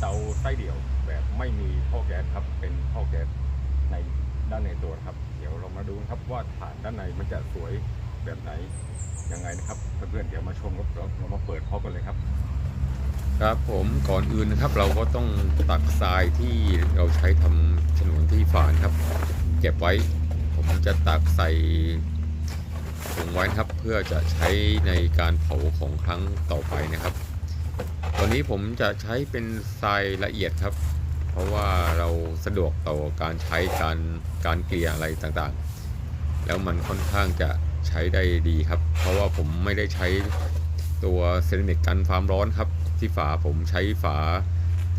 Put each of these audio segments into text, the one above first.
เตาไส้เดี่ยวแบบไม่มีท่อแก๊สครับเป็นท่อแก๊สในด้านในตัวครับ เดี๋ยวเรามาดูครับว่าฐานด้านในมันจะสวยแบบไหนยังไงนะครับเพื่อนๆเดี๋ยวมาชมครับเรามาเปิดพร้อมกันเลยครับ ครับผมก่อนอื่นนะครับ เราก็ต้องตักทรายที่เราใช้ทำฉนวนที่ฝานครับ เก็บไว้ ผมจะตักใส่ถุงไว้ครับเพื่อจะใช้ในการเผาของครั้งต่อไปนะครับ ตอนนี้ผมจะใช้เป็นทรายละเอียดครับ เพราะว่าเราสะดวกต่อการใช้การการเกลี่ยอะไรต่างๆ แล้วมันค่อนข้างจะใช้ได้ดีครับ เพราะว่าผมไม่ได้ใช้ตัวเซรามิกกันความร้อนครับ ที่ฝาผมใช้ฝา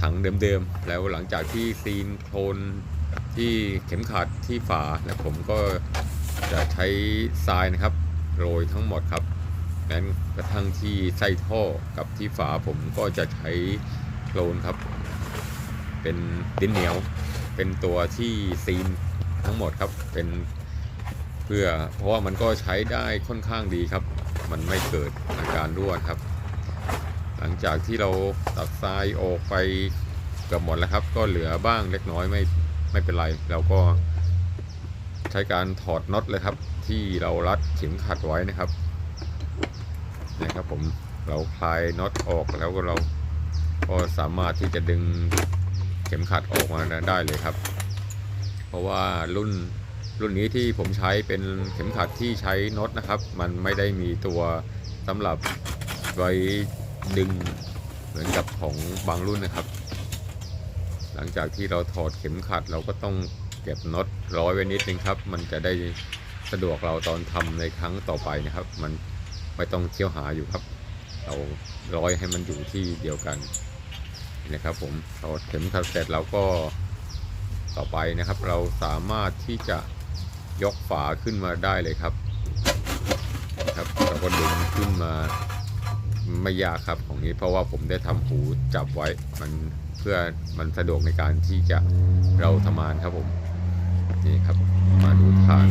ถังเดิมๆ แล้วหลังจากที่ซีนโคลนที่เข็มขัดที่ฝาแล้วผมก็จะใช้ทรายนะครับโรยทั้งหมดครับ ม้กระทั่งที่ไส้ท่อกับที่ฝาผมก็จะใช้โคลนครับ เป็นดินเหนียว เป็นตัวที่ซีนทั้งหมดครับเป็นเพื่อเพราะว่ามันก็ใช้ได้ค่อนข้างดีครับ มันไม่เกิดอาการรั่วครับ หลังจากที่เราตักทรายออกไปเกือบหมดแล้วครับ ก็เหลือบ้างเล็กน้อยไม่ไม่เป็นไรเราก็ใช้การถอดน็อตเลยครับ ที่เรารัดเข็มขัดไว้นะครับ นะครับผมเราคลายน็อตออกแล้วก็เราก็สามารถที่จะดึงเข็มขัดออกมาได้เลยครับ เพราะว่ารุ่นรุ่นนี้ที่ผมใช้เป็นเข็มขัดที่ใช้น็อตนะครับ มันไม่ได้มีตัวสำหรับไว้ดึงเหมือนกับของบางรุ่นนะครับ หลังจากที่เราถอดเข็มขัดเราก็ต้องเก็บน็อตร้อยไว้นิดนึงครับ มันจะได้สะดวกเราตอนทำในครั้งต่อไปนะครับ มัน ไม่ต้องเที่ยวหาอยู่ครับ เราร้อยให้มันอยู่ที่เดียวกันนะครับผมเราเข็มขัดเสร็จเราก็ต่อไปนะครับ เราสามารถที่จะยกฝาขึ้นมาได้เลยครับนะครับเราก็ดึงขึ้นมาไม่ยากครับของนี้เพราะว่าผมได้ทำหูจับไว้มันเพื่อมันสะดวกในการที่จะเราทำงานครับผมนี่ครับมาดูฐาน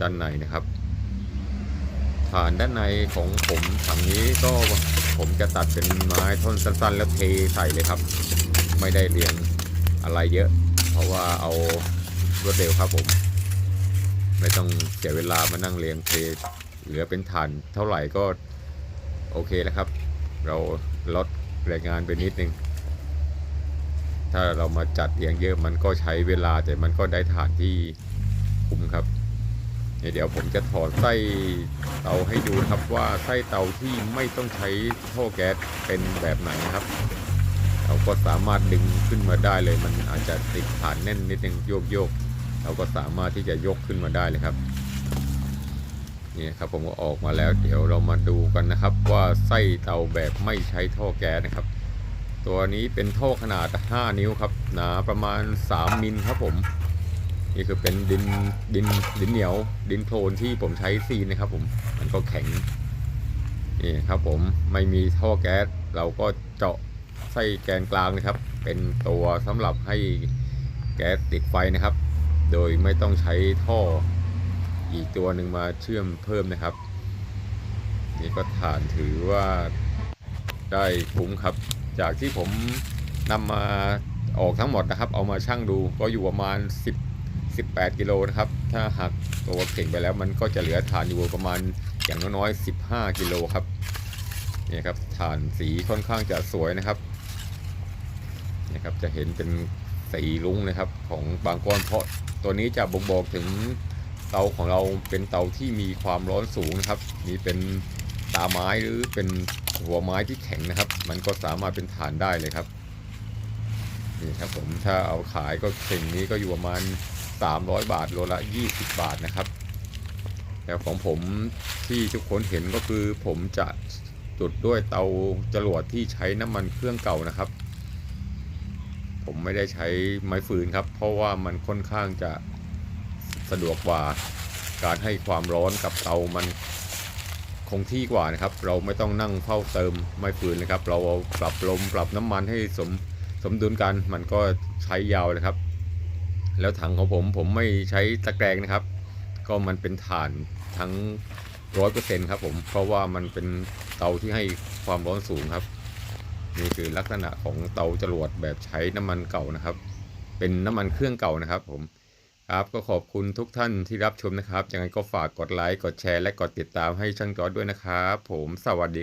ด้านในนะครับ ฐานด้านในของผมถังนี้ก็ผมจะตัดเป็นไม้ท่อนสั้น ๆ แล้วเทใส่เลยครับ ไม่ได้เรียงอะไรเยอะ เพราะว่าเอารวดเร็วครับผม ไม่ต้องเสียเวลามานั่งเรียงเทเหลือเป็นฐานเท่าไหร่ก็โอเคแล้วครับ เราลดแรงงานไปนิดนึง ถ้าเรามาจัดเรียงเยอะมันก็ใช้เวลาแต่มันก็ได้ฐานที่คุ้มครับ เดี๋ยวผมจะถอดไส้เตาให้ดูนะครับว่าไส้เตาที่ไม่ต้องใช้ท่อแก๊สเป็นแบบไหนนะครับ เราก็สามารถดึงขึ้นมาได้เลย มันอาจจะติดฐานแน่นนิดนึงโยกโยกเราก็สามารถที่จะยกขึ้นมาได้เลยครับนี่ครับผมก็ออกมาแล้ว เดี๋ยวเรามาดูกันนะครับ ว่าไส้เตาแบบไม่ใช้ท่อแก๊สนะครับ ตัวนี้เป็นท่อขนาด 5 นิ้วครับหนาประมาณ 3มิลครับผม นี่คือเป็นดินดินดินเหนียวดินโคลนที่ผมใช้ซีนนะครับ ผม มันก็แข็งนี่ครับ ผมไม่มีท่อแก๊สเราก็เจาะไส้แกนกลางนะครับ เป็นตัวสำหรับให้แก๊สติดไฟนะครับ โดยไม่ต้องใช้ท่ออีกตัวหนึ่งมาเชื่อมเพิ่มนะครับ นี่ก็ฐานถือว่าได้คุ้มครับ จากที่ผมนำมาออกทั้งหมดนะครับ เอามาชั่งดูก็อยู่ประมาณ 10 18 กิโลนะครับ ถ้าหักตัวเข่งไปแล้วมันก็จะเหลือฐานอยู่ประมาณอย่างน้อยๆ 15 กิโลครับนี่ครับฐานสีค่อนข้างจะสวยนะครับนี่ครับจะเห็นเป็นสีรุ้งนะครับของบางก้อนเพราะตัวนี้จะบ่งบอกถึงเตาของเราเป็นเตาที่มีความร้อนสูงนะครับนี่เป็นตาไม้หรือเป็นหัวไม้ที่แข็งนะครับ มันก็สามารถเป็นฐานได้เลยครับนี่ครับผมถ้าเอาขายก็เข่งนี้ก็อยู่ประมาณ 300 บาทโลละ 20 บาทนะครับ แล้วของผมที่ทุกคนเห็นก็คือผมจะจุดด้วยเตาจรวดที่ใช้น้ำมันเครื่องเก่านะครับ ผมไม่ได้ใช้ไม้ฟืนครับ เพราะว่ามันค่อนข้างจะสะดวกกว่าการให้ความร้อนกับเตามันคงที่กว่านะครับ เราไม่ต้องนั่งเฝ้าเติมไม้ฟืนนะครับ เราเอาปรับลมปรับน้ำมันให้สมสมดุลกันมันก็ใช้ยาวเลยครับ แล้วถังของผมผมไม่ใช้ตะแกรงนะครับ ก็มันเป็นถ่านทั้งร้อยเปอร์เซ็นต์ครับผมเพราะว่ามันเป็นเตาที่ให้ความร้อนสูงครับนี่คือลักษณะของเตาจรวดแบบใช้น้ำมันเก่านะครับ เป็นน้ำมันเครื่องเก่านะครับ ผมครับก็ขอบคุณทุกท่านที่รับชมนะครับยังไงก็ฝากกดไลค์กดแชร์และกดติดตามให้ช่างจอดด้วยนะครับ ผมสวัสดี